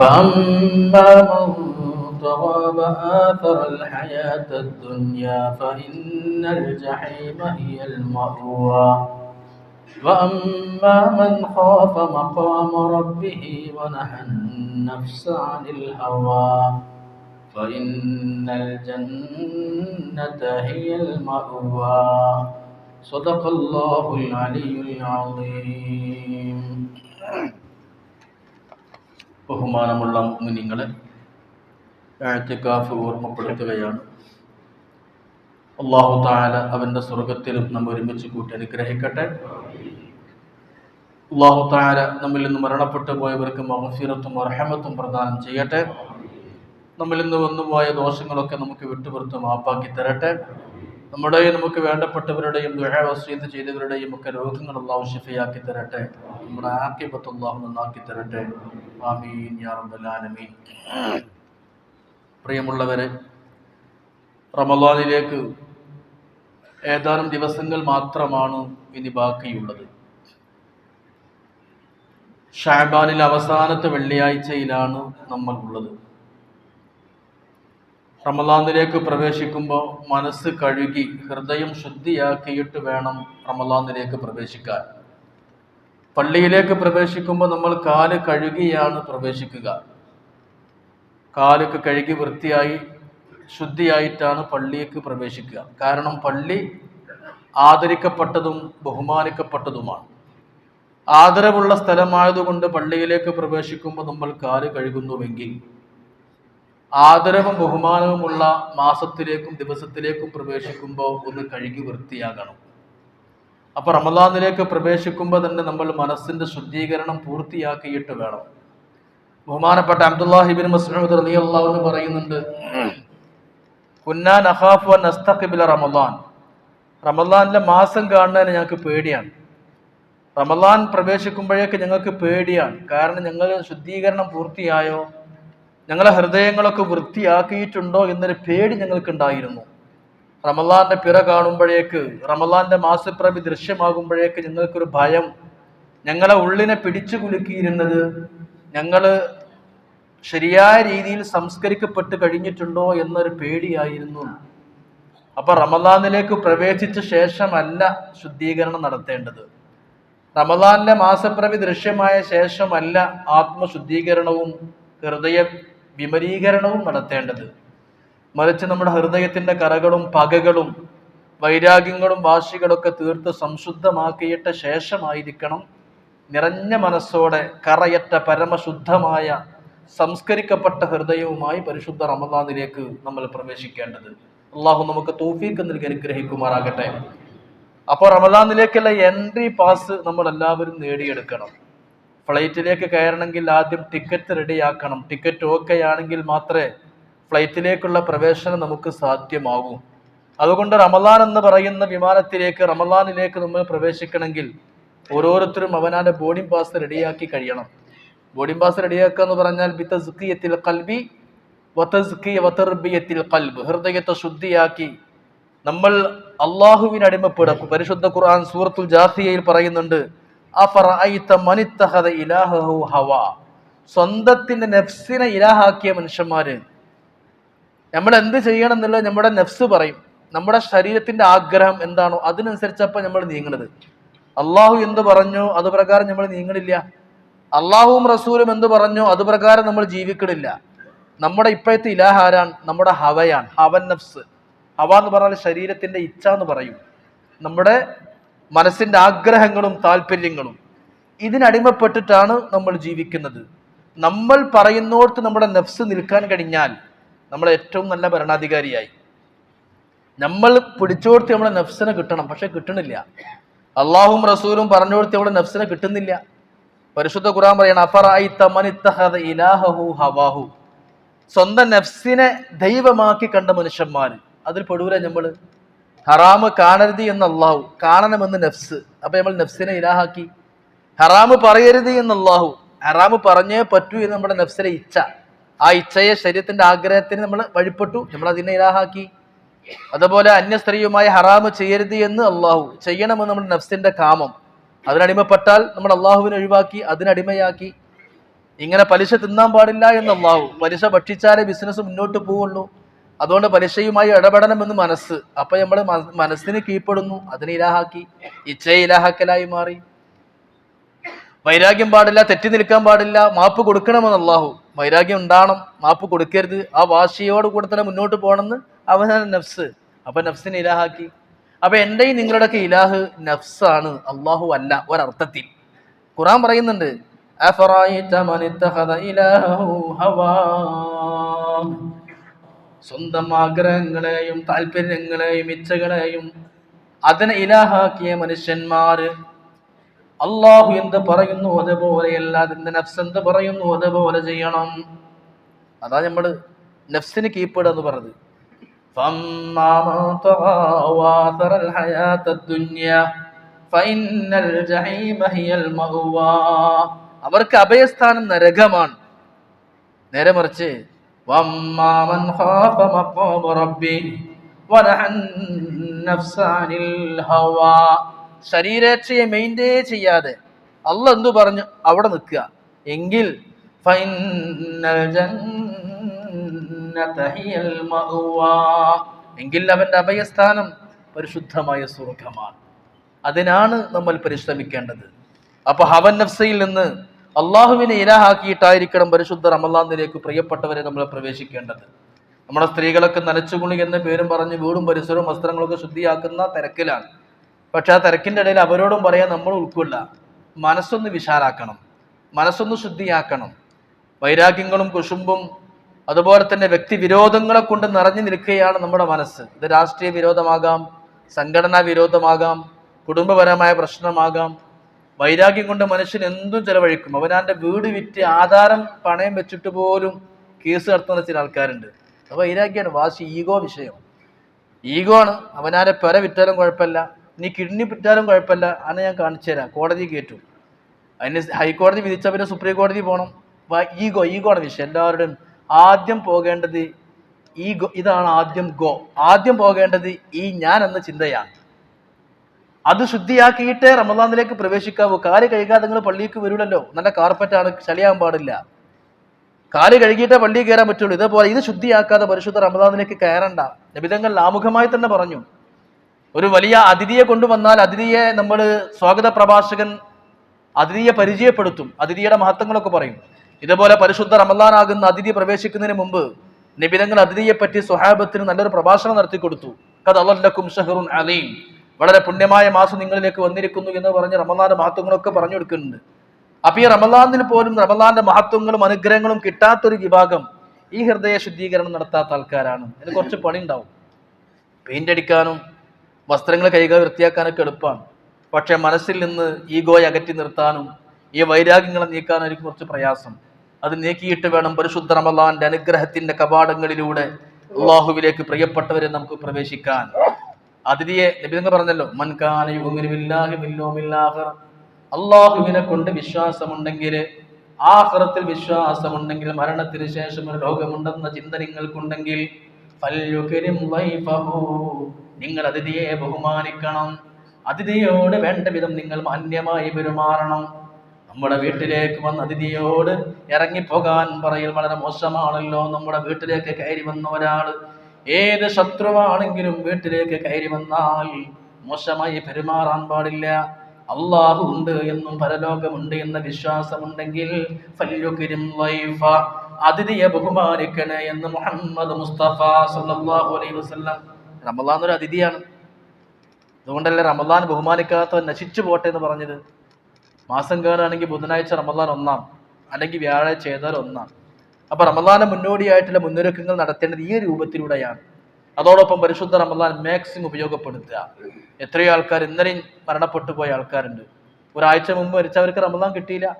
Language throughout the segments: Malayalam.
فأما من طغى وآثر الحياة الدنيا فإن الجحيم هي المأوى. وأما من خاف مقام ربه ونهى النفس عن الهوى فإن الجنة هي المأوى. صدق الله العلي العظيم. ബഹുമാനമുള്ള മുനിങ്ങളെ ആഴ്ചക്കാഫ് ഓർമ്മപ്പെടുത്തുകയാണ്. അള്ളാഹു താല അവന്റെ സ്വർഗത്തിലും നമ്മൾ ഒരുമിച്ച് കൂട്ടി അനുഗ്രഹിക്കട്ടെ. അള്ളാഹു താല നമ്മിൽ നിന്ന് മരണപ്പെട്ടു പോയവർക്ക് മഹഫീറത്തും അർഹമത്തും പ്രദാനം ചെയ്യട്ടെ. നമ്മിൽ നിന്ന് വന്നുപോയ ദോഷങ്ങളൊക്കെ നമുക്ക് വിട്ടുപുറത്ത് മാപ്പാക്കി തരട്ടെ. നമ്മുടെയും നമുക്ക് വേണ്ടപ്പെട്ടവരുടെയും ദുഹവസ്വീത് ചെയ്തവരുടെയും ഒക്കെ രോഗങ്ങൾ അള്ളാഹു ഷിഫയാക്കി തരട്ടെ. നമ്മുടെ ആക്കിബത്ത് നന്നാക്കി തരട്ടെ. ആമീൻ യാ പ്രിയമുള്ളവരെ റമദാനിലേക്ക് ഏതാനും ദിവസങ്ങൾ മാത്രമാണ് ഇനി ബാക്കിയുള്ളത്. ഷാബാനിൽ അവസാനത്തെ വെള്ളിയാഴ്ചയിലാണ് നമ്മൾ ഉള്ളത്. റമലാനിലേക്ക് പ്രവേശിക്കുമ്പോൾ മനസ്സ് കഴുകി ഹൃദയം ശുദ്ധിയാക്കിയിട്ട് വേണം റമലാനിലേക്ക് പ്രവേശിക്കാൻ. പള്ളിയിലേക്ക് പ്രവേശിക്കുമ്പോൾ നമ്മൾ കാൽ കഴുകിയാണ് പ്രവേശിക്കുക. കാലൊക്കെ കഴുകി വൃത്തിയായി ശുദ്ധിയായിട്ടാണ് പള്ളിയേക്ക് പ്രവേശിക്കുക. കാരണം പള്ളി ആദരിക്കപ്പെട്ടതും ബഹുമാനിക്കപ്പെട്ടതുമാണ്. ആദരവുള്ള സ്ഥലമായതുകൊണ്ട് പള്ളിയിലേക്ക് പ്രവേശിക്കുമ്പോൾ നമ്മൾ കാൽ കഴുകുന്നുവെങ്കിൽ ആദരവും ബഹുമാനവുമുള്ള മാസത്തിലേക്കും ദിവസത്തിലേക്കും പ്രവേശിക്കുമ്പോൾ ഒന്ന് കഴുകി വൃത്തിയാകണം. അപ്പോൾ റമദാനിലേക്ക് പ്രവേശിക്കുമ്പോൾ തന്നെ നമ്മൾ മനസ്സിന്റെ ശുദ്ധീകരണം പൂർത്തിയാക്കിയിട്ട് വേണം. ബഹുമാനപ്പെട്ട അബ്ദുല്ലാഹിബിൻ മസ്ലൂദ് റലി അള്ളാഹു എന്ന് പറയുന്നുണ്ട് കുന്നാ റമദാൻ. റമദാനിലെ മാസം കാണുന്നതിന് ഞങ്ങൾക്ക് പേടിയാണ്. റമദാൻ പ്രവേശിക്കുമ്പോഴേക്ക് ഞങ്ങൾക്ക് പേടിയാണ്. കാരണം ഞങ്ങൾ ശുദ്ധീകരണം പൂർത്തിയായോ? ഞങ്ങളെ ഹൃദയങ്ങളൊക്കെ വൃത്തിയാക്കിയിട്ടുണ്ടോ എന്നൊരു പേടി ഞങ്ങൾക്കുണ്ടായിരുന്നു. റമലാന്റെ പിറ കാണുമ്പോഴേക്ക് റമലാന്റെ മാസപ്രഭി ദൃശ്യമാകുമ്പോഴേക്ക് ഞങ്ങൾക്കൊരു ഭയം. ഞങ്ങളെ ഉള്ളിനെ പിടിച്ചു കുലുക്കിയിരുന്നത് ഞങ്ങൾ ശരിയായ രീതിയിൽ സംസ്കരിക്കപ്പെട്ട് കഴിഞ്ഞിട്ടുണ്ടോ എന്നൊരു പേടിയായിരുന്നു. അപ്പൊ റമലാനിലേക്ക് പ്രവേശിച്ച ശേഷമല്ല ശുദ്ധീകരണം നടത്തേണ്ടത്. റമലാനിലെ മാസപ്രവി ദൃശ്യമായ ശേഷമല്ല ആത്മശുദ്ധീകരണവും ഹൃദയ വിമലീകരണവും നടത്തേണ്ടത്. മറിച്ച് നമ്മുടെ ഹൃദയത്തിന്റെ കറകളും പകകളും വൈരാഗ്യങ്ങളും വാശികളൊക്കെ തീർത്ത് സംശുദ്ധമാക്കിയിട്ട ശേഷമായിരിക്കണം നിറഞ്ഞ മനസ്സോടെ കറയറ്റ പരമശുദ്ധമായ സംസ്കരിക്കപ്പെട്ട ഹൃദയവുമായി പരിശുദ്ധ റമദാനിലേക്ക് നമ്മൾ പ്രവേശിക്കേണ്ടത്. അള്ളാഹു നമുക്ക് തോഫീക്ക് നൽകി അനുഗ്രഹിക്കുമാറാകട്ടെ. അപ്പോൾ റമദാനിലേക്കുള്ള എൻട്രി പാസ് നമ്മൾ എല്ലാവരും നേടിയെടുക്കണം. ഫ്ലൈറ്റിലേക്ക് കയറണമെങ്കിൽ ആദ്യം ടിക്കറ്റ് റെഡിയാക്കണം. ടിക്കറ്റ് ഓക്കെ ആണെങ്കിൽ മാത്രമേ ഫ്ലൈറ്റിലേക്കുള്ള പ്രവേശനം നമുക്ക് സാധ്യമാകൂ. അതുകൊണ്ട് റമദാൻ എന്ന് പറയുന്ന വിമാനത്തിലേക്ക് റമദാനിലേക്ക് നമ്മൾ പ്രവേശിക്കണമെങ്കിൽ ഓരോരുത്തരും അവനാന്റെ ബോർഡിംഗ് പാസ് റെഡിയാക്കി കഴിയണം. ബോർഡിംഗ് പാസ് റെഡിയാക്കുക എന്ന് പറഞ്ഞാൽ ബിത്തസ്കിയത്തിൽ കൽബി വതസ്കിയ വതർബിയത്തിൽ കൽബ്. ഹൃദയത്തെ ശുദ്ധിയാക്കി നമ്മൾ അള്ളാഹുവിന് അടിമപ്പെടും പരിശുദ്ധ ഖുർആൻ സൂറത്തുൽ ജാസിയയിൽ പറയുന്നുണ്ട് ഹവാ. നെഫ്സിനെ ഇലാഹാക്കിയ മനുഷ്യന്മാര്. നമ്മൾ എന്ത് ചെയ്യണം എന്നുള്ളത് നമ്മുടെ നെഫ്സ് പറയും. നമ്മുടെ ശരീരത്തിന്റെ ആഗ്രഹം എന്താണോ അതിനനുസരിച്ചപ്പോ നമ്മൾ നീങ്ങണത്. അള്ളാഹു എന്ത് പറഞ്ഞു? അത് പ്രകാരം നമ്മൾ നീങ്ങണില്ല. അള്ളാഹുവും റസൂലും എന്ത് പറഞ്ഞു? അത് പ്രകാരം നമ്മൾ ജീവിക്കണില്ല. നമ്മുടെ ഇപ്പോഴത്തെ ഇലാഹ ആരാണ്? നമ്മുടെ ഹവയാണ്. ഹവൻ നഫ്സ്. ഹവ എന്ന് പറഞ്ഞാൽ ശരീരത്തിന്റെ ഇച്ഛ എന്ന് പറയും. നമ്മുടെ മനസ്സിന്റെ ആഗ്രഹങ്ങളും താല്പര്യങ്ങളും ഇതിനടിമപ്പെട്ടിട്ടാണ് നമ്മൾ ജീവിക്കുന്നത്. നമ്മൾ പറയുന്നോർത്ത് നമ്മുടെ നഫ്സ് നിൽക്കാൻ കഴിഞ്ഞാൽ നമ്മൾ ഏറ്റവും നല്ല ഭരണാധികാരിയായി. നമ്മൾ പിടിച്ചോർത്ത് നമ്മുടെ നഫ്സിനെ കിട്ടണം പക്ഷെ കിട്ടണില്ല. അള്ളാഹും റസൂലും പറഞ്ഞോർത്ത് നമ്മുടെ നഫ്സിനെ കിട്ടുന്നില്ല. പരിശുദ്ധ ഖുറാൻ പറയണം ഹവാഹു. സ്വന്തം നഫ്സിനെ ദൈവമാക്കി കണ്ട മനുഷ്യന്മാർ അതിൽ പെടൂല നമ്മൾ ഹറാമ് കാണരുത് എന്ന് അള്ളാഹു കാണണമെന്ന് നഫ്സ്. അപ്പൊ നമ്മൾ നഫ്സിനെ ഇലാഹാക്കി. ഹറാമ് പറയരുത് എന്ന് അള്ളാഹു ഹറാമ് പറഞ്ഞേ പറ്റൂ എന്ന് നമ്മുടെ നഫ്സിലെ ഇച്ഛ. ആ ഇച്ഛയെ ശരീരത്തിന്റെ ആഗ്രഹത്തിന് നമ്മൾ വഴിപ്പെട്ടു. നമ്മൾ അതിനെ ഇലാഹാക്കി. അതുപോലെ അന്യ സ്ത്രീയുമായി ഹറാമ് ചെയ്യരുത് എന്ന് അള്ളാഹു ചെയ്യണമെന്ന് നമ്മുടെ നഫ്സിന്റെ കാമം. അതിനടിമപ്പെട്ടാൽ നമ്മൾ അള്ളാഹുവിനെ ഒഴിവാക്കി അതിനടിമയാക്കി ഇങ്ങനെ പലിശ തിന്നാൻ പാടില്ല എന്ന് അള്ളാഹു പലിശ ഭക്ഷിച്ചാലേ ബിസിനസ് മുന്നോട്ട് പോവുള്ളൂ. അതുകൊണ്ട് പലിശയുമായി ഇടപെടണമെന്ന് മനസ്സ്. അപ്പൊ നമ്മൾ മനസ്സിന് കീഴ്പ്പെടുന്നു. അതിനെ ഇലാഹാക്കി. ഇച്ഛയെ ഇലാഹാക്കലായി മാറി. വൈരാഗ്യം പാടില്ല തെറ്റി നിൽക്കാൻ പാടില്ല. മാപ്പ് കൊടുക്കണമെന്ന് അള്ളാഹു. വൈരാഗ്യം ഉണ്ടാവണം. മാപ്പ് കൊടുക്കരുത്. ആ വാശിയോട് കൂടെ തന്നെ മുന്നോട്ട് പോകണമെന്ന് അവനാണ് നഫ്സ്. അപ്പൊ നഫ്സിനെ ഇലാഹാക്കി. അപ്പൊ എന്റെയും നിങ്ങളുടെയൊക്കെ ഇലാഹ് നഫ്സാണ്. അള്ളാഹു അല്ല ഒരർത്ഥത്തിൽ. ഖുറാൻ പറയുന്നുണ്ട് "അഫറഅയ്ത മൻ ഇത്തഖദ ഇലാഹു ഹവാ." സ്വന്തം ആഗ്രഹങ്ങളെയും താല്പര്യങ്ങളെയും ഇച്ഛകളെയും അതിനെ ഇലാഹാക്കിയ മനുഷ്യന്മാര്. അള്ളാഹു എന്ത് പറയുന്നു അതുപോലെ അല്ലാതിന്റെ നഫ്സ് എന്ത് പറയുന്നു അതുപോലെ ചെയ്യണം. അതാ നമ്മൾ നഫ്സിന് കീപ്പിടുക എന്ന് പറഞ്ഞത് അവർക്ക് അഭയസ്ഥാനം നരകമാണ്. നേരെ മറിച്ച് وأما من خاف مقام ربه ونهى النفس عن الهوى ശരീരേച്ഛയെ മെയിൻറ്റെയിൻ ചെയ്യാതെ അല്ല എന്തു പറഞ്ഞു അവിടെ നിൽക്കുക എങ്കിൽ ഫൈനൽ ജന്നത ഹിയൽ മഅ്വാ. എങ്കിൽ അവന്റെ അഭയസ്ഥാനം പരിശുദ്ധമായ സ്വർഗമാണ് അതിനാണ് നമ്മൾ പരിശ്രമിക്കേണ്ടത് അപ്പൊ ഹവൻ നഫ്സയിൽ നിന്ന് അള്ളാഹുവിനെ ഇലാഹാക്കിയിട്ടായിരിക്കണം പരിശുദ്ധ റമലാന്നിലേക്ക് പ്രിയപ്പെട്ടവരെ നമ്മൾ പ്രവേശിക്കേണ്ടത്. നമ്മുടെ സ്ത്രീകളൊക്കെ നനച്ചുകുണി എന്ന പേരും പറഞ്ഞ് വീടും പരിസരവും വസ്ത്രങ്ങളൊക്കെ ശുദ്ധിയാക്കുന്ന തിരക്കിലാണ്. പക്ഷെ ആ തിരക്കിന്റെ ഇടയിൽ അവരോടും പറയാൻ നമ്മൾ ഉൾക്കൊള്ള മനസ്സൊന്ന് വിശാലാക്കണം. മനസ്സൊന്ന് ശുദ്ധിയാക്കണം. വൈരാഗ്യങ്ങളും കുശുമ്പും അതുപോലെ തന്നെ വ്യക്തി വിരോധങ്ങളെ കൊണ്ട് നിറഞ്ഞു നിൽക്കുകയാണ് നമ്മുടെ മനസ്സ്. ഇത് രാഷ്ട്രീയ വിരോധമാകാം സംഘടനാ വിരോധമാകാം കുടുംബപരമായ പ്രശ്നമാകാം വൈരാഗ്യം കൊണ്ട് മനുഷ്യൻ എന്തും ചെലവഴിക്കും. അവനാന്റെ വീട് വിറ്റ് ആധാരം പണയം വെച്ചിട്ട് പോലും കേസ് നടത്തുന്ന ചില ആൾക്കാരുണ്ട്. അപ്പോൾ വൈരാഗ്യമാണ്. വാശി ഈഗോ വിഷയം. ഈഗോ ആണ്. അവനാരെ പെര വിറ്റാലും കുഴപ്പമില്ല. നീ കിഡ്നി വിറ്റാലും കുഴപ്പമില്ല. അന്ന് ഞാൻ കാണിച്ചു തരാം. കോടതി കയറ്റു അതിന് ഹൈക്കോടതി വിധിച്ച പിന്നെ സുപ്രീം കോടതി പോകണം ഈഗോ ഈഗോ ആണ് വിഷയം. എല്ലാവരുടെയും ആദ്യം പോകേണ്ടത് ഈഗോ. ഇതാണ് ആദ്യം ഗോ. ആദ്യം പോകേണ്ടത് ഈ ഞാൻ എന്ന ചിന്തയാണ്. അത് ശുദ്ധിയാക്കിയിട്ട് റമദാനിലേക്ക് പ്രവേശിക്കാവൂ. കാൽ കഴുകാതെ നിങ്ങൾ പള്ളിക്ക് വരൂലല്ലോ. നല്ല കാർപ്പറ്റാണ് ചളിയാൻ പാടില്ല. കാൽ കഴുകിയിട്ടേ പള്ളിയിൽ കയറാൻ പറ്റുള്ളൂ. ഇതേപോലെ ഇത് ശുദ്ധിയാക്കാതെ പരിശുദ്ധ റമദാനിലേക്ക് കയറണ്ട. നബിതങ്ങൾ ആമുഖമായി തന്നെ പറഞ്ഞു. ഒരു വലിയ അതിഥിയെ കൊണ്ടുവന്നാൽ അതിഥിയെ നമ്മൾ സ്വാഗത പ്രഭാഷകൻ അതിഥിയെ പരിചയപ്പെടുത്തും. അതിഥിയുടെ മഹത്വങ്ങളൊക്കെ പറയും. ഇതുപോലെ പരിശുദ്ധ റമദാനാകുന്ന അതിഥി പ്രവേശിക്കുന്നതിന് മുമ്പ് നിബിതങ്ങൾ അതിഥിയെ പറ്റി സ്വഹാബത്തിന് നല്ലൊരു പ്രഭാഷണം നടത്തി കൊടുത്തു കഥ അലക്കും ഷഹറുൻ അലീം. വളരെ പുണ്യമായ മാസം നിങ്ങളിലേക്ക് വന്നിരിക്കുന്നു എന്ന് പറഞ്ഞ് റമദാന്റെ മഹത്വങ്ങളൊക്കെ പറഞ്ഞു കൊടുക്കുന്നുണ്ട്. അപ്പൊ ഈ റമദാനിൽ പോലും റമദാന്റെ മഹത്വങ്ങളും അനുഗ്രഹങ്ങളും കിട്ടാത്തൊരു വിഭാഗം ഈ ഹൃദയ ശുദ്ധീകരണം നടത്താത്ത ആൾക്കാരാണ്. ഇതിന് കുറച്ച് പണി ഉണ്ടാവും പെയിന്റ് അടിക്കാനും വസ്ത്രങ്ങൾ കൈകൾ വൃത്തിയാക്കാനൊക്കെ എളുപ്പമാണ്. പക്ഷെ മനസ്സിൽ നിന്ന് ഈഗോയെ അകറ്റി നിർത്താനും ഈ വൈരാഗ്യങ്ങളെ നീക്കാനും എനിക്ക് കുറച്ച് പ്രയാസം. അത് നീക്കിയിട്ട് വേണം പരിശുദ്ധ റമദാന്റെ അനുഗ്രഹത്തിന്റെ കപാടങ്ങളിലൂടെ അള്ളാഹുവിലേക്ക് പ്രിയപ്പെട്ടവരെ നമുക്ക് പ്രവേശിക്കാൻ. അതിഥിയെ നബിതങ്ങൾ പറഞ്ഞല്ലോ അള്ളാഹുവിനെ കൊണ്ട് വിശ്വാസമുണ്ടെങ്കിൽ ആഹ്റത്തിൽ വിശ്വാസമുണ്ടെങ്കിൽ മരണത്തിന് ശേഷം ഒരു ലോകമുണ്ടെന്ന ചിന്ത നിങ്ങൾക്കുണ്ടെങ്കിൽ. നിങ്ങൾ അതിഥിയെ ബഹുമാനിക്കണം. അതിഥിയോട് വേണ്ട വിധം നിങ്ങൾ മാന്യമായി പെരുമാറണം. നമ്മുടെ വീട്ടിലേക്ക് വന്ന അതിഥിയോട് ഇറങ്ങിപ്പോകാൻ പറയൽ വളരെ മോശമാണല്ലോ. നമ്മുടെ വീട്ടിലേക്ക് കയറി വന്ന ഒരാൾ ഏത് ശത്രുവാണെങ്കിലും വീട്ടിലേക്ക് കയറി വന്നാൽ മോശമായി പെരുമാറാൻ പാടില്ല. അള്ളാഹു ഉണ്ട് എന്നും പരലോകമുണ്ട് എന്ന വിശ്വാസമുണ്ടെങ്കിൽ. അതിഥിയെ ബഹുമാനിക്കണേ എന്ന് മുഹമ്മദ് മുസ്തഫ സല്ലല്ലാഹു അലൈഹി വസല്ലം റമദാൻ ഒരു അതിഥിയാണ്. അതുകൊണ്ടല്ലേ റമദാൻ ബഹുമാനിക്കാത്തവൻ നശിച്ചു പോട്ടെ എന്ന് പറഞ്ഞത്? മാസം കേടാണെങ്കിൽ ബുധനാഴ്ച റമദാൻ ഒന്നാം അല്ലെങ്കിൽ വ്യാഴാഴ്ച ഏതാൽ ഒന്നാം. അപ്പൊ റമദാന മുന്നോടിയായിട്ടുള്ള മുന്നൊരുക്കങ്ങൾ നടത്തേണ്ടത് ഈ രൂപത്തിലൂടെയാണ്. അതോടൊപ്പം പരിശുദ്ധ റമദാൻ മാക്സിമം ഉപയോഗപ്പെടുത്തുക. എത്രയോ ആൾക്കാർ ഇന്നലെയും മരണപ്പെട്ടു പോയ ആൾക്കാരുണ്ട്. ഒരാഴ്ച മുമ്പ് മരിച്ചവർക്ക് റമദാൻ കിട്ടിയില്ല.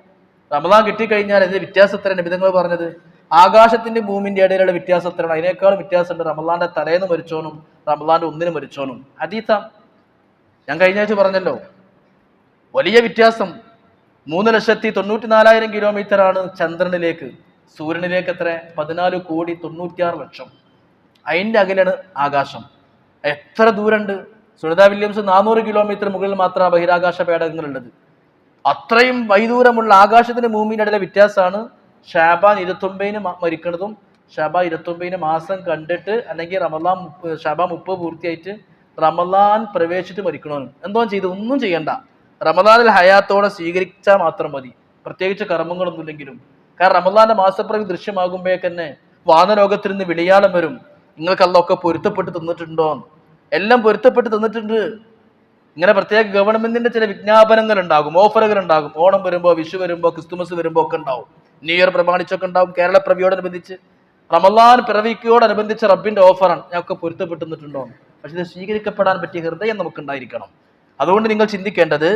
റമദാൻ കിട്ടിക്കഴിഞ്ഞാൽ അതിന്റെ വ്യത്യാസത്തിന് നിബിധങ്ങൾ പറഞ്ഞത്? ആകാശത്തിന്റെ ഭൂമിന്റെ ഇടയിലുള്ള വ്യത്യാസത്തിലാണ് അതിനേക്കാളും വ്യത്യാസമുണ്ട് റമദാന്റെ തലേന്ന് മരിച്ചോനും റമദാന്റെ ഒന്നിന് മരിച്ചോനും. അതീത്ത ഞാൻ കഴിഞ്ഞ ആഴ്ച പറഞ്ഞല്ലോ. വലിയ വ്യത്യാസം. മൂന്ന് ലക്ഷത്തി തൊണ്ണൂറ്റി നാലായിരം കിലോമീറ്റർ ആണ് ചന്ദ്രനിലേക്ക്. സൂര്യനിലേക്ക് എത്ര പതിനാല് കോടി തൊണ്ണൂറ്റിയാറ് ലക്ഷം. അതിന്റെ അകലാണ് ആകാശം. എത്ര ദൂരമുണ്ട്? സുനിത വില്യംസ് നാനൂറ് കിലോമീറ്റർ മുകളിൽ മാത്രമാണ് ബഹിരാകാശ പേടകങ്ങളുള്ളത്. അത്രയും വൈദൂരമുള്ള ആകാശത്തിന് ഭൂമിയുടെ ഇടയിലെ വ്യത്യാസമാണ് ഷാബാൻ ഇരുപത്തൊമ്പതിന് മരിക്കുന്നതും ഷാബാൻ ഇരുപത്തൊമ്പതിന് മാസം കണ്ടിട്ട് അല്ലെങ്കിൽ റമലാൻ ഷബ മുപ്പത് പൂർത്തിയായിട്ട് റമലാൻ പ്രവേശിച്ചിട്ട് മരിക്കണമെന്നും എന്തോ ചെയ്തു? ഒന്നും ചെയ്യണ്ട. റമലാനിൽ ഹയാത്തോടെ സ്വീകരിച്ചാൽ മാത്രം മതി. പ്രത്യേകിച്ച് കർമ്മങ്ങളൊന്നും ഇല്ലെങ്കിലും കാരണം റമലാന്റെ മാസപ്രവി ദൃശ്യമാകുമ്പോഴേ തന്നെ വാനലോകത്തിൽ നിന്ന് വിളിയാളം വരും. നിങ്ങൾക്ക് അതൊക്കെ പൊരുത്തപ്പെട്ട് തന്നിട്ടുണ്ടോ? എല്ലാം പൊരുത്തപ്പെട്ട് തന്നിട്ടുണ്ട്. ഇങ്ങനെ പ്രത്യേക ഗവൺമെന്റിന്റെ ചില വിജ്ഞാപനങ്ങൾ ഉണ്ടാകും ഓഫറുകൾ ഉണ്ടാകും ഓണം വരുമ്പോ വിഷു വരുമ്പോ ക്രിസ്തുമസ് വരുമ്പോ ഒക്കെ ഉണ്ടാവും. ന്യൂ ഇയർ പ്രമാണിച്ചൊക്കെ ഉണ്ടാവും കേരള പ്രവിയോടനുബന്ധിച്ച്. റമലാൻ പിറവിക്കോടനുബന്ധിച്ച റബ്ബിന്റെ ഓഫറാണ്. ഞങ്ങൾക്ക് പൊരുത്തപ്പെട്ട് തന്നിട്ടുണ്ടോ? പക്ഷെ ഇത് സ്വീകരിക്കപ്പെടാൻ പറ്റിയ ഹൃദയം നമുക്ക് ഉണ്ടായിരിക്കണം അതുകൊണ്ട് നിങ്ങൾ ചിന്തിക്കേണ്ടത്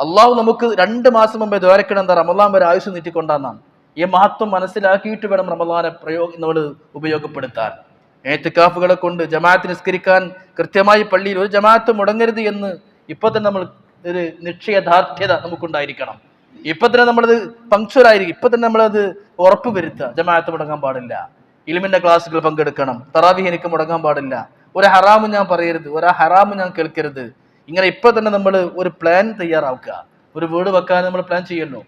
അള്ളാഹു നമുക്ക് രണ്ട് മാസം മുമ്പേ ദ്വാരക്കണം എന്താ? റമലാൻ വരെ ആയുസ് നീട്ടിക്കൊണ്ടാന്നാണ്. ഈ മഹത്വം മനസ്സിലാക്കിയിട്ട് വേണം റമദാനെ പ്രയോഗ നമ്മൾ ഉപയോഗപ്പെടുത്താൻ. ഏത്തുക്കാഫുകളെ കൊണ്ട് ജമാഅത്ത് നിസ്കരിക്കാൻ കൃത്യമായി പള്ളിയിൽ ഒരു ജമാഅത്ത് മുടങ്ങരുത് എന്ന് ഇപ്പൊ തന്നെ നമ്മൾ ഒരു നിശ്ചയദാർഢ്യത നമുക്കുണ്ടായിരിക്കണം. ഇപ്പൊ തന്നെ നമ്മളത് പങ്ക്ച്വൽ ആയിരിക്കും. ഇപ്പൊ തന്നെ നമ്മളത് ഉറപ്പ് വരുത്തുക. ജമാഅത്ത് മുടങ്ങാൻ പാടില്ല. ഇലിമിന്റെ ക്ലാസ്സുകൾ പങ്കെടുക്കണം. തറാവി എനിക്ക് മുടങ്ങാൻ പാടില്ല. ഒരു ഹറാമും ഞാൻ പറയരുത്. ഒരു ഹറാമും ഞാൻ കേൾക്കരുത്. ഇങ്ങനെ ഇപ്പൊ തന്നെ നമ്മൾ ഒരു പ്ലാൻ തയ്യാറാക്കുക. ഒരു വീട് വെക്കാൻ നമ്മൾ പ്ലാൻ ചെയ്യല്ലോ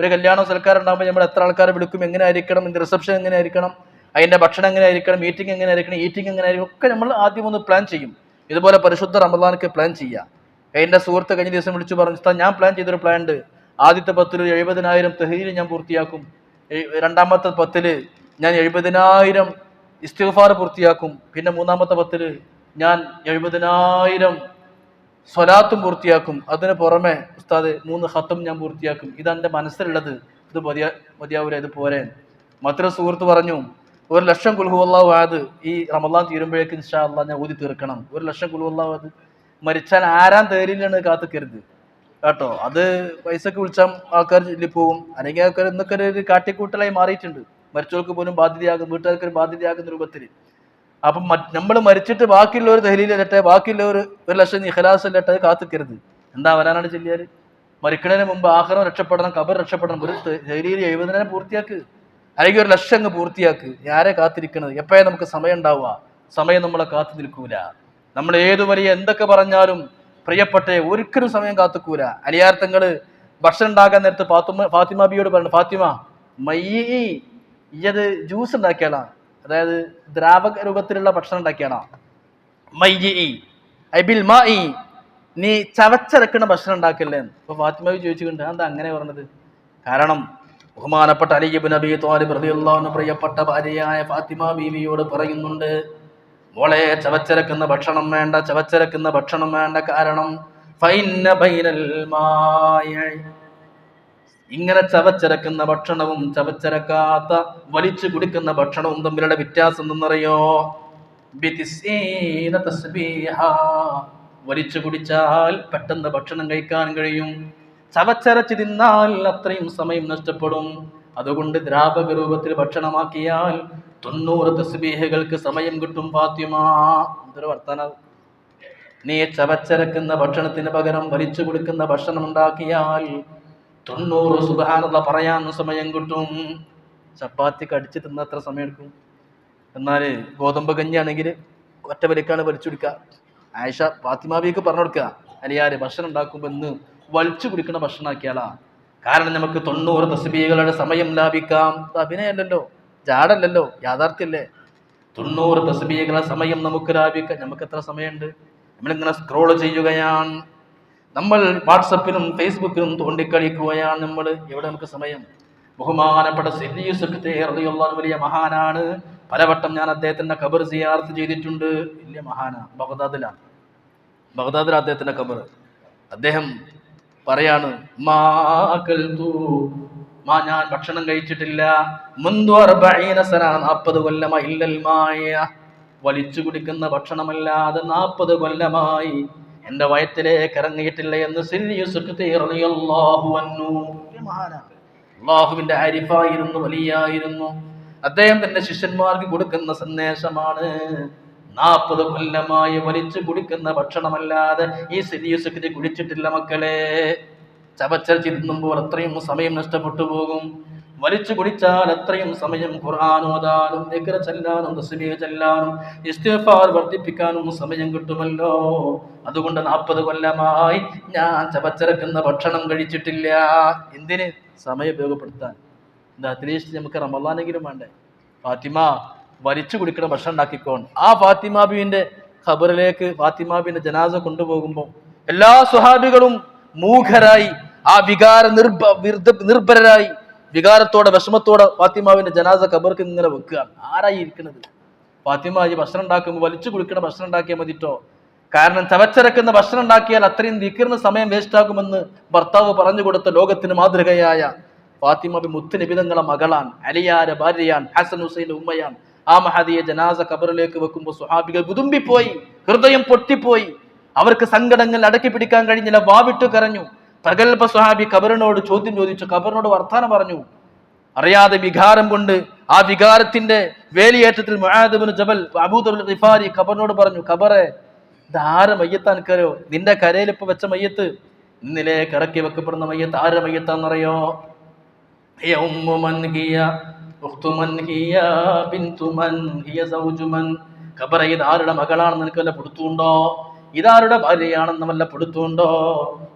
ഒരു കല്യാണ സൽക്കാരം ഉണ്ടാകുമ്പോൾ നമ്മൾ എത്ര ആൾക്കാരെ വിളിക്കും എങ്ങനെ ആയിരിക്കണം ഇതിന്റെ റിസപ്ഷൻ എങ്ങനെ ആയിരിക്കണം അതിന്റെ ഭക്ഷണം എങ്ങനെ ആയിരിക്കണം മീറ്റിംഗ് എങ്ങനെ ആയിരിക്കണം ഈറ്റിംഗ് എങ്ങനെ ആയിരിക്കും ഒക്കെ നമ്മൾ ആദ്യം ഒന്ന് പ്ലാൻ ചെയ്യും. ഇതുപോലെ പരിശുദ്ധ റമദാനക്ക് പ്ലാൻ ചെയ്യാം എന്റെ സുഹൃത്ത് കഴിഞ്ഞ ദിവസം വിളിച്ചു പറഞ്ഞു "ഉസ്താദ്, ഞാൻ പ്ലാൻ ചെയ്തൊരു പ്ലാൻ ഉണ്ട്. ആദ്യത്തെ പത്തിൽ എഴുപതിനായിരം തെഹീര് ഞാൻ പൂർത്തിയാക്കും. രണ്ടാമത്തെ പത്തിൽ ഞാൻ എഴുപതിനായിരം ഇസ്തിഫാർ പൂർത്തിയാക്കും. പിന്നെ മൂന്നാമത്തെ പത്തിൽ ഞാൻ എഴുപതിനായിരം സ്വലാത്തും പൂർത്തിയാക്കും. അതിന് പുറമെ ഉസ്താദ് മൂന്ന് ഹത്തും ഞാൻ പൂർത്തിയാക്കും. ഇതാണ് എന്റെ മനസ്സിലുള്ളത്. ഇത് മതിയാ മതിയാവൂല ഇത് പോരെ. മറ്റൊരു സുഹൃത്ത് പറഞ്ഞു ഒരു ലക്ഷം കുൽഹുവല്ലാഹു ആയത് ഈ റമദാൻ തീരുമ്പോഴേക്കും ഇൻഷാ അള്ളാഹ് ഞാൻ ഊതി തീർക്കണം. ഒരു ലക്ഷം കുൽഹുവല്ലാഹു അത് മരിച്ചാൽ ആരാം തേരിലാണ് കാത്തുക്കരുത്? കേട്ടോ അത് പൈസക്ക് വിളിച്ചാൽ ആൾക്കാർ ചൊല്ലിപ്പോകും. അല്ലെങ്കിൽ ആൾക്കാർ ഇന്നൊക്കെ ഒരു കാട്ടിക്കൂട്ടലായി മാറിയിട്ടുണ്ട്. മരിച്ചവർക്ക് പോലും ബാധ്യതയാകും വീട്ടുകാർക്ക് ബാധ്യതയാകുന്ന രൂപത്തിൽ. അപ്പം നമ്മൾ മരിച്ചിട്ട് ബാക്കിയുള്ളവർ ദഹലിയിലട്ടെ ബാക്കിയുള്ളവർ ഒരു ലക്ഷം ഇഖലാസിലട്ടെ കാത്തിക്കരുത്. എന്താ വരാനാണ് ചെല്ലിയാൽ മരിക്കണതിന് മുമ്പ് ആഹാരം രക്ഷപ്പെടണം കബർ രക്ഷപ്പെടണം ഒരു ശരീരം എഴുപതിനെ പൂർത്തിയാക്ക്. അല്ലെങ്കിൽ ഒരു ലക്ഷം അങ്ങ് പൂർത്തിയാക്ക്. ആരെ കാത്തിരിക്കണത്? എപ്പോഴേ നമുക്ക് സമയം ഉണ്ടാവുക? സമയം നമ്മളെ കാത്തു നിൽക്കൂല. നമ്മൾ ഏതു വലിയ എന്തൊക്കെ പറഞ്ഞാലും പ്രിയപ്പെട്ടെ ഒരിക്കലും സമയം കാത്തുക്കൂല. അലിയാർത്ഥങ്ങൾ ഭക്ഷണം ഉണ്ടാക്കാൻ നേരത്ത് ഫാത്തിമ ഫാത്തിമ ബിയോട് പറഞ്ഞു ഫാത്തിമ മയ്യീ ഇയത് ജ്യൂസ് ഉണ്ടാക്കിയാളാ? അതായത് ദ്രാവക രൂപത്തിലുള്ള ഭക്ഷണം ഉണ്ടാക്കിയാളാ? മയ്യീ ബിൽ മാ നീ ചവച്ചിറക്കുന്ന ഭക്ഷണം ഉണ്ടാക്കില്ലേ? അപ്പൊ ഫാത്തിമാവി ചോദിച്ചുകൊണ്ട് എന്താ അങ്ങനെ പറഞ്ഞത്? കാരണം ബഹുമാനപ്പെട്ട അലിബ് നബി തോലിബ് റളിയല്ലാഹു പ്രിയപ്പെട്ട ഭാര്യയായ ഫാത്തിമ ബീവിയോട് പറയുന്നുണ്ട് മോളെ ചവച്ചരക്കുന്ന ഭക്ഷണം വേണ്ട ചവച്ചരക്കുന്ന ഭക്ഷണം വേണ്ട കാരണം ഇങ്ങനെ ചവച്ചരക്കുന്ന ഭക്ഷണവും ചവച്ചരക്കാത്ത വലിച്ചു കുടിക്കുന്ന ഭക്ഷണവും തമ്മിലുള്ള വ്യത്യാസം എന്തെന്നറിയോ. വലിച്ചു കുടിച്ചാൽ പെട്ടെന്ന് ഭക്ഷണം കഴിക്കാൻ കഴിയും. ചവച്ചരച്ച് തിന്നാൽ അത്രയും സമയം നഷ്ടപ്പെടും. അതുകൊണ്ട് ദ്രാവക രൂപത്തിൽ ഭക്ഷണമാക്കിയാൽ തൊണ്ണൂറ് തസ്ബീഹകൾക്ക് സമയം കിട്ടും ഫാത്തിമ. എന്തൊരു വർത്തന. നീ ചവച്ചരക്കുന്ന ഭക്ഷണത്തിന് പകരം വലിച്ചു കൊടുക്കുന്ന ഭക്ഷണം ഉണ്ടാക്കിയാൽ തൊണ്ണൂറ് സുബാനുള്ള പറയാൻ സമയം കിട്ടും. ചപ്പാത്തി കടിച്ച് തിന്നത്ര സമയം എടുക്കും. എന്നാൽ ഗോതമ്പ് കഞ്ഞിയാണെങ്കിൽ ഒറ്റ വലിക്കാണ് വലിച്ചു കൊടുക്കുക. ആയിഷ ഫാത്തിമാവിയൊക്കെ പറഞ്ഞു കൊടുക്കുക. അലിയാരെ ഭക്ഷണം ഉണ്ടാക്കുമ്പോൾ ഇന്ന് വലിച്ചു കുടിക്കുന്ന ഭക്ഷണമാക്കിയാളാ കാരണം നമുക്ക് തൊണ്ണൂറ് തസ്ബീകളുടെ സമയം ലാഭിക്കാം. അഭിനയല്ലല്ലോ ജാടല്ലല്ലോ യാഥാർത്ഥ്യല്ലേ? തൊണ്ണൂറ് തസ്ബീകളുടെ സമയം നമുക്ക് ലാഭിക്കാം. നമുക്ക് എത്ര സമയമുണ്ട്? നമ്മളിങ്ങനെ സ്ക്രോൾ ചെയ്യുകയാണ്. നമ്മൾ വാട്സപ്പിലും ഫേസ്ബുക്കിലും തോണ്ടിക്കളിക്കുകയാണ് നമ്മൾ. എവിടെ നമുക്ക് സമയം? ബഹുമാനപ്പെട്ട വലിയ മഹാനാണ്. പലവട്ടം ഞാൻ അദ്ദേഹത്തിന്റെ ഖബർ സിയാർത്ത് ചെയ്തിട്ടുണ്ട്. വലിയ മഹാന. ബഗ്ദാദിലാണ്. ബഗ്ദാദിൽ അദ്ദേഹത്തിന്റെ ഖബർ. അദ്ദേഹം പറയാണ് മാ. മാ ഞാൻ ഭക്ഷണം കഴിച്ചിട്ടില്ല. നാൽപ്പത് കൊല്ലമായി ഇല്ലൽ മായ. വലിച്ചു കുടിക്കുന്ന ഭക്ഷണമല്ലാതെ നാൽപ്പത് കൊല്ലമായി. എന്റെ വയറ്റിലേക്ക് ഇറങ്ങിയിട്ടില്ല എന്ന് അള്ളാഹുവിന്റെ ആരിഫായിരുന്നു വലിയായിരുന്നു. അദ്ദേഹം തന്റെ ശിഷ്യന്മാർക്ക് കൊടുക്കുന്ന സന്ദേശമാണ്. നാൽപ്പത് കൊല്ലമായി വലിച്ചു കുടിക്കുന്ന ഭക്ഷണമല്ലാതെ ഈ സിനിയുസക്തി കുടിച്ചിട്ടില്ല മക്കളെ. ചവച്ചരച്ചിരുന്നുമ്പോൾ അത്രയും സമയം നഷ്ടപ്പെട്ടു പോകും. വലിച്ചു കുടിച്ചാൽ അത്രയും സമയം ഖുർആൻ ഓതാനും ദിക്ർ ചെല്ലാനും തസ്ബീഹ് ചെല്ലാനും ഇസ്തിഗ്ഫാർ വർദ്ധിപ്പിക്കാനും സമയം കിട്ടുമല്ലോ. അതുകൊണ്ട് നാൽപ്പത് കൊല്ലമായി ഞാൻ ചവച്ചരക്കുന്ന ഭക്ഷണം കഴിച്ചിട്ടില്ല. എന്തിന്? സമയം ഉപയോഗപ്പെടുത്താൻ. അറ്റ്ലീസ്റ്റ് നമുക്ക് റമദാനെങ്കിലും വേണ്ടേ? ഫാത്തിമ വലിച്ചു കുടിക്കണ ഭക്ഷണം ഉണ്ടാക്കിക്കോണ്ട് ആ ഫാത്തിമ ബീവിന്റെ ഖബറിലേക്ക് ഫാത്തിമ ബീവിന്റെ ജനാസ കൊണ്ടുപോകുമ്പോൾ എല്ലാ സ്വഹാബികളും മൂഖരായി ആ വികാര നിർഭ നിർഭരരായി വികാരത്തോടെ വിഷമത്തോടെ ഫാത്തിമാവിന്റെ ജനാസ ഖബർക്ക് ഇങ്ങനെ വെക്കുകയാണ് ആരായി ഇരിക്കുന്നത് ഫാത്തിമ ഈ ഭക്ഷണം ഉണ്ടാക്കുമ്പോൾ വലിച്ചു കുളിക്കണ ഭക്ഷണം ഉണ്ടാക്കിയാൽ മതിട്ടോ? കാരണം ചവച്ചിറക്കുന്ന ഭക്ഷണം ഉണ്ടാക്കിയാൽ അത്രയും ദിക്കറിന് സമയം വേസ്റ്റ് ആകുമെന്ന് ഭർത്താവ് പറഞ്ഞു കൊടുത്ത ലോകത്തിന് മാതൃകയായ ഫാത്തിമ ബി മുത്തുനിബിതങ്ങളെ മകളാൻ അലിയാര ഭാര്യയാൻ ഹസൻ ഹുസൈൻ ഉമ്മയാൻ ആ മഹദിയെ ജനാസ കബറിലേക്ക് വെക്കുമ്പോൾ സുഹാബികൾ കുതുമ്പിപ്പോയി ഹൃദയം പൊട്ടിപ്പോയി. അവർക്ക് സങ്കടങ്ങൾ അടക്കി പിടിക്കാൻ കഴിഞ്ഞില്ല വാവിട്ട് കരഞ്ഞു. പ്രഗത്ഭ സുഹാബി കബറിനോട് ചോദ്യം ചോദിച്ചു കബറിനോട് വർത്താനം പറഞ്ഞു. അറിയാതെ വികാരം കൊണ്ട് ആ വികാരത്തിന്റെ വേലിയേറ്റത്തിൽ മുആദ് ജബൽ അബൂദബുൽ റിഫാരി ഖബറിനോട് പറഞ്ഞു ഖബറെ ധാര മയ്യത്താൻ കരയോ നിന്റെ കരയിൽ ഇപ്പൊ വെച്ച മയ്യത്ത് ഇന്നിലേക്ക് ഇറക്കി വെക്കപ്പെടുന്ന മയ്യത്ത് ആരുടെ മയ്യത്താന്നറിയോ? هي أم من هي أخت من هي بنت من هي زوج من ഖബറ ഇത് ആരുടെ മകളാണെന്ന് നിനക്ക് വല്ല പിടുത്തുണ്ടോ ഇതാരുടെ ഭാര്യയാണെന്ന് വല്ല പിടുത്തുണ്ടോ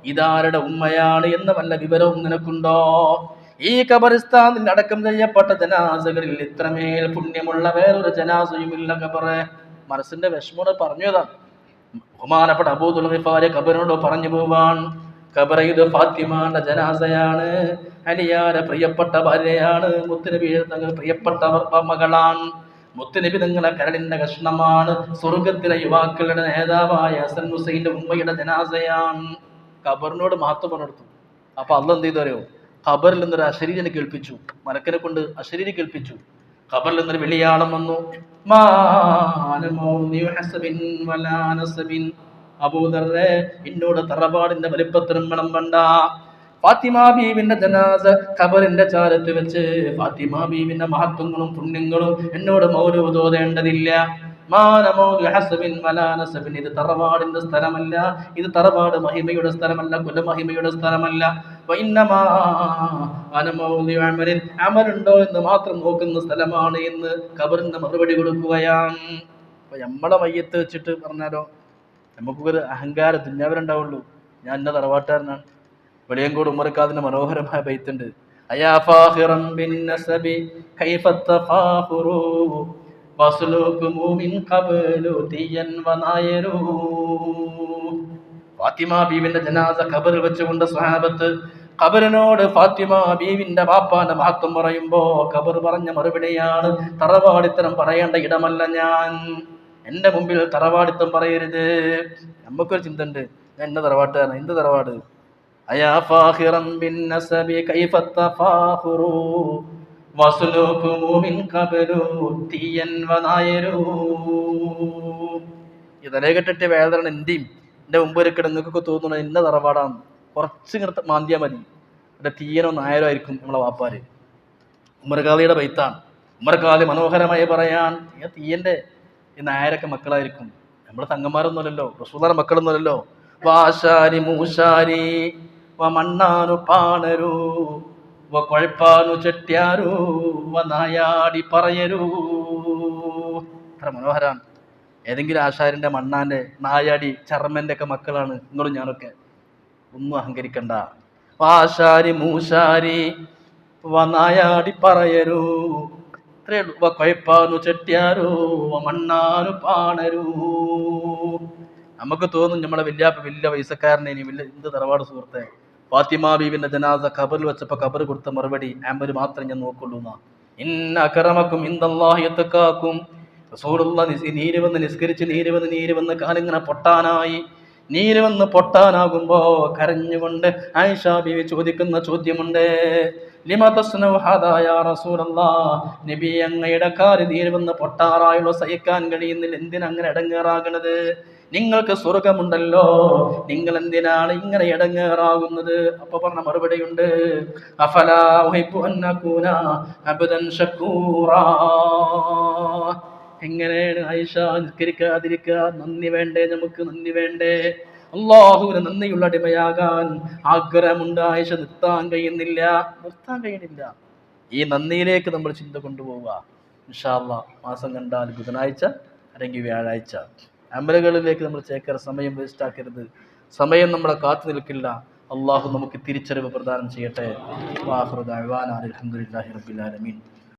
ഇതാരുടെ ഉമ്മയാണ് എന്ന വല്ല വിവരവും നിനക്കുണ്ടോ ഈ ഖബറിസ്ഥാനിൽ അടക്കം ചെയ്യപ്പെട്ട ജനാസകളിൽ ഇത്രമേൽ പുണ്യമുള്ള വേറൊരു ജനാസയുമില്ല ഖബറെ മനസ്സിന്റെ വിഷമോട് പറഞ്ഞതാണ് ബഹുമാനപ്പെട്ട അബൂദുൽ ഖിഫാരി ഖബറിനോട് പറഞ്ഞു പോവാൻ ഖബറയിൽ ഫാത്തിമാന്റെ ജനാസയാണ് അലിയാരെ പ്രിയപ്പെട്ട ഭാര്യയാണ് മുത്തുനബി തങ്ങൾ പ്രിയപ്പെട്ട മകളാണ് മുത്തുനബി തങ്ങളെ കരളിന്റെ കഷ്ണമാണ് സ്വർഗത്തിലെ യുവാക്കളുടെ നേതാവായ ഹസൻ ഹുസൈന്റെ ഉമ്മയുടെ ജനാസയാണ് ഖബറിനോട് മഹത്വം പറഞ്ഞെടുത്തു അപ്പൊ അല്ല എന്ത് ചെയ്തു അറിയോ ഖബറിൽ നിന്നൊരു അശരീരനെ കേൾപ്പിച്ചു മലക്കനെ കൊണ്ട് അശരീരി കേൾപ്പിച്ചു ഖബറിൽ നിന്നൊരു വെളിയാളം വന്നു മാ അബൂദർറെ എന്നോട് തറവാടിന്റെ വലിപ്പത്തിനും മണം വേണ്ട ഫാത്തിമ ബീവിന്റെ ജനാസ ഖബറിന്റെ ചാരത്ത് വെച്ച് ഫാത്തിമ ബീവിന്റെ മഹത്വങ്ങളും പുണ്യങ്ങളും എന്നോട് മൗലവ് തോതേണ്ടതില്ല ഇത് തറവാടിന്റെ സ്ഥലമല്ല ഇത് തറവാട് മഹിമയുടെ സ്ഥലമല്ല കുലമഹിമയുടെ സ്ഥലമല്ല. അമലുണ്ടോ എന്ന് മാത്രം നോക്കുന്ന സ്ഥലമാണ് എന്ന് ഖബറിന് മറുപടി കൊടുക്കുകയാണ്. അപ്പൊ നമ്മളെ മയ്യത്ത് വെച്ചിട്ട് പറഞ്ഞാലോ? നമുക്കൊരു അഹങ്കാര തുഞ്ഞവരുണ്ടാവുള്ളൂ ഞാൻ എന്നെ തറവാട്ടുകാരനാണ്. വെളിയങ്കോട് ഉമ്മറക്കാതിന്റെ മനോഹരമായ ബൈത്തുണ്ട് അയാ ഫാഹിറം ബിൻ നസബി കൈഫ തഫാഖുറു വസ്ലൂകുമു മിൻ ഖബ്ലു തിയൻ ഫാത്തിമ ബീവിന്റെ ജനാസ ഖബറിൽ വെച്ചുകൊണ്ട് സ്വഹാബത്ത് ഖബറിനോട് ഫാത്തിമ ബീവിന്റെ ബാപ്പാന്റെ മഹത്വം പറയുമ്പോ ഖബർ പറഞ്ഞ മറുപടിയാണ് തറവാടിത്തരം പറയേണ്ട ഇടമല്ല ഞാൻ. എന്റെ മുമ്പിൽ തറവാടിത്തം പറയരുത്. നമുക്കൊരു ചിന്ത ഉണ്ട് ഞാൻ എന്റെ തറവാട്ടുകാരൻ എന്ത് തറവാട്. അയാ ഫാഹിറം ബിൻ നസബി കൈഫ തഫാഖുറു വസ്ലൂകുമു മിൻ ഖബ്ലു തീയൻ വനായരു. കെട്ടിട്ട് വേദന എന്തിയും എന്റെ മുമ്പ് ഒരു കിടങ്ങൾക്കൊക്കെ തോന്നുന്നത് ഇന്ന തറവാടാന്ന്. കുറച്ച് ഇങ്ങനെ മാന്തിയാൽ മതി. എന്റെ തീയനോ നായരോ ആയിരിക്കും നമ്മളെ വാപ്പാര്. ഉമ്മർഖാദിയുടെ ബൈത്താണ്. ഉമ്മർഖാദി മനോഹരമായി പറയാൻ തീയന്റെ ഈ നായരൊക്കെ മക്കളായിരിക്കും. നമ്മൾ തങ്ങന്മാരൊന്നുമല്ലല്ലോ. റസൂദാന മക്കളൊന്നുമല്ലല്ലോ. വാശാരി മൂശാരി വ മണ്ണാനു പാണരു വ കൊഴപ്പാനു ചെട്ടിയാരു വ നായാടി പറയരൂ. അത്ര മനോഹരാണ്. ഏതെങ്കിലും ആശാരിന്റെ മണ്ണാന്റെ നായാടി ചർമ്മന്റെ ഒക്കെ മക്കളാണ് നിങ്ങളും ഞാനൊക്കെ. ഒന്നും അഹങ്കരിക്കണ്ട. വാശാരി മൂശാരി വ നായാടി പറയരൂ. ഇത്രേ ഉള്ളൂ കൊയപ്പാനു ചെട്ടിയാരോ മണ്ണാനു പാണരൂ. നമുക്ക് തോന്നും നമ്മളെ വലിയ വലിയ പൈസക്കാരനെ ഇനി വലിയ എന്ത് തറവാട് സുഹൃത്തെ. ഫാത്തിമ ബീവിന്റെ ജനാസ ഖബറിൽ വെച്ചപ്പോ ഖബർ കൊടുത്ത മറുപടി ആമ്പര് മാത്രം ഞാൻ നോക്കുള്ളൂ ഇന്ന അക്രമക്കും നിസ് നീര് വന്ന് നിസ്കരിച്ച് നീര് വന്ന് നീര് വന്ന് കാലിങ്ങനെ പൊട്ടാനായി. നീര് വന്ന് പൊട്ടാനാകുമ്പോ കരഞ്ഞുകൊണ്ട് ആയിഷാ ബീവി ചോദിക്കുന്ന ചോദ്യമുണ്ട്. നബി അങ്ങയുടെ കാൽ നീര് പൊട്ടാറായുള്ള സഹിക്കാൻ കഴിയുന്നില്ല. എന്തിനങ്ങനെ ഇടങ്ങേറാകണത്? നിങ്ങൾക്ക് സ്വർഗമുണ്ടല്ലോ. നിങ്ങൾ എന്തിനാണ് ഇങ്ങനെ ഇടങ്ങേറാകുന്നത്? അപ്പൊ പറഞ്ഞ മറുപടിയുണ്ട് എങ്ങനെയാണ് ആയിഷ നിസ്കരിക്കാതിരിക്കുക? നന്ദി വേണ്ടേ? നമുക്ക് നന്ദി വേണ്ടേ? അള്ളാഹുവിന് നന്ദിയുള്ള അടിമയാകാൻ ആഗ്രഹമുണ്ട് ആയിഷ നിർത്താൻ കഴിയുന്നില്ല. നിർത്താൻ കഴിയുന്നില്ല. ഈ നന്ദിയിലേക്ക് നമ്മൾ ചിന്ത കൊണ്ടുപോവുക. ഇൻഷാല്ല മാസം കണ്ടാൽ ബുധനാഴ്ച അല്ലെങ്കിൽ വ്യാഴാഴ്ച. അമലുകളിലേക്ക് നമ്മൾ ചേക്കര സമയം വേസ്റ്റ് ആക്കരുത്. സമയം നമ്മളെ കാത്തു നിൽക്കില്ല. അള്ളാഹു നമുക്ക് തിരിച്ചറിവ് പ്രദാനം ചെയ്യട്ടെ. വാഹൃദ ആലമീൻ.